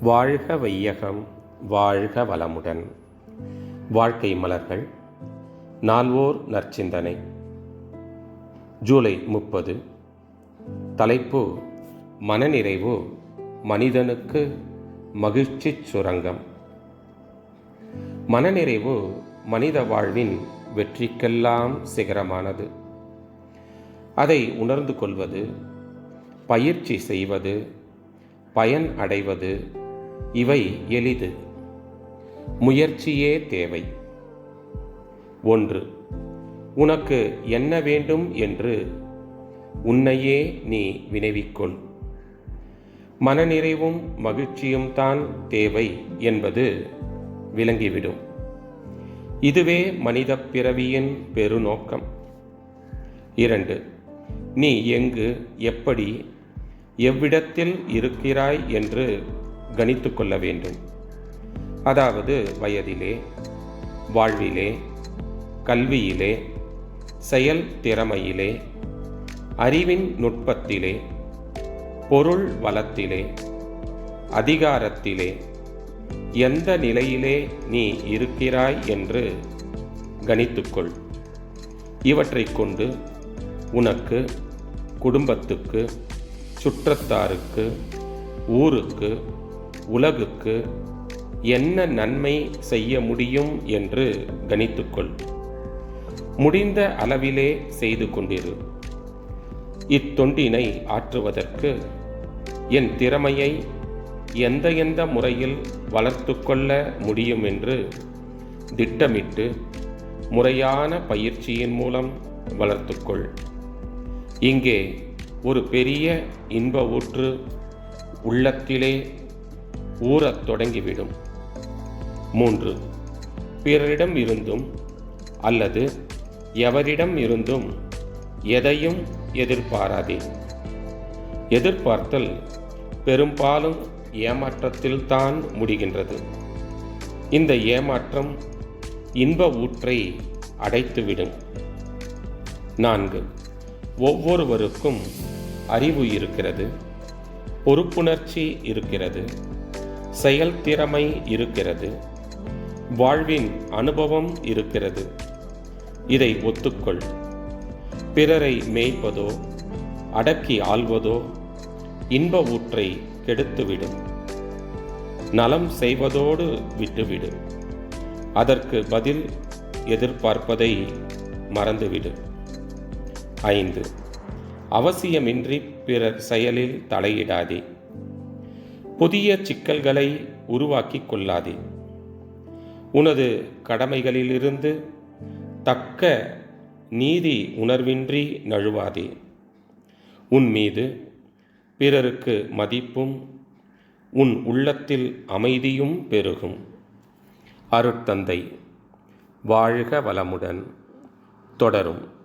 வாழ்க வையகம் வாழ்க வளமுடன். வாழ்க்கை மலர்கள் நால்வோர் நற்சிந்தனை. ஜூலை முப்பது தலைப்பு மனநிறைவு மனிதனுக்கு மகிழ்ச்சி சுரங்கம். மனநிறைவு மனித வாழ்வின் வெற்றிக்கெல்லாம் சிகரமானது. அதை உணர்ந்து கொள்வது பயிற்சி செய்வது பயன் அடைவது இவை எளிது. முயற்சியே தேவை. ஒன்று உனக்கு என்ன வேண்டும் என்று உன்னையே நீ வினைவிக்கொள். மனநிறைவும் மகிழ்ச்சியும் தான் தேவை என்பது விளங்கிவிடும். இதுவே மனித பிறவியின் பெருநோக்கம். இரண்டு நீ எங்கு எப்படி எவ்விடத்தில் இருக்கிறாய் என்று கணித்து கொள்ள வேண்டும் அதாவது வயதிலே வாழ்விலே கல்வியிலே செயல் திறமையிலே அறிவின் நுட்பத்திலே பொருள் வளத்திலே அதிகாரத்திலே எந்த நிலையிலே நீ இருக்கிறாய் என்று கணித்துக்கொள். இவற்றை கொண்டு உனக்கு குடும்பத்துக்கு சுற்றத்தாருக்கு ஊருக்கு உலகுக்கு என்ன நன்மை செய்ய முடியும் என்று கணித்துக்கொள். முடிந்த அளவிலே செய்து கொண்டிரு. இத்தொண்டினை ஆற்றுவதற்கு என் திறமையை எந்த எந்த முறையில் வளர்த்து கொள்ள முடியும் என்று திட்டமிட்டு முறையான பயிற்சியின் மூலம் வளர்த்துக்கொள். இங்கே ஒரு பெரிய இன்ப ஊற்று உள்ளத்திலே ஊறத் தொடங்கிவிடும். மூன்று. பிறரிடம் இருந்தும் அல்லது எவரிடம் இருந்தும் எதையும் எதிர்பாராதே. எதிர்பார்த்தல் பெரும்பாலும் ஏமாற்றத்தில்தான் முடிகின்றது. இந்த ஏமாற்றம் இன்ப ஊற்றை அடைத்துவிடும். நான்கு. ஒவ்வொருவருக்கும் அறிவு இருக்கிறது பொறுப்புணர்ச்சி இருக்கிறது செயல்திறமை இருக்கிறது. வாழ்வின் அனுபவம் இருக்கிறது. இதை ஒத்துக்கொள். பிறரை மேய்ப்பதோ அடக்கி ஆள்வதோ இன்ப ஊற்றை கெடுத்துவிடும். நலம் செய்வதோடு விட்டுவிடு. அதற்கு பதில் எதிர்பார்ப்பதை மறந்துவிடு. ஐந்து. அவசியமின்றி பிறர் செயலில் தலையிடாதே. புதிய சிக்கல்களை உருவாக்கிக் கொள்ளாதே. உனது கடமைகளிலிருந்து தக்க நீதி உணர்வின்றி நழுவாதே. உன் மீது பிறருக்கு மதிப்பும் உன் உள்ளத்தில் அமைதியும் பெருகும். அருட்தந்தை வாழ்க வளமுடன். தொடரும்.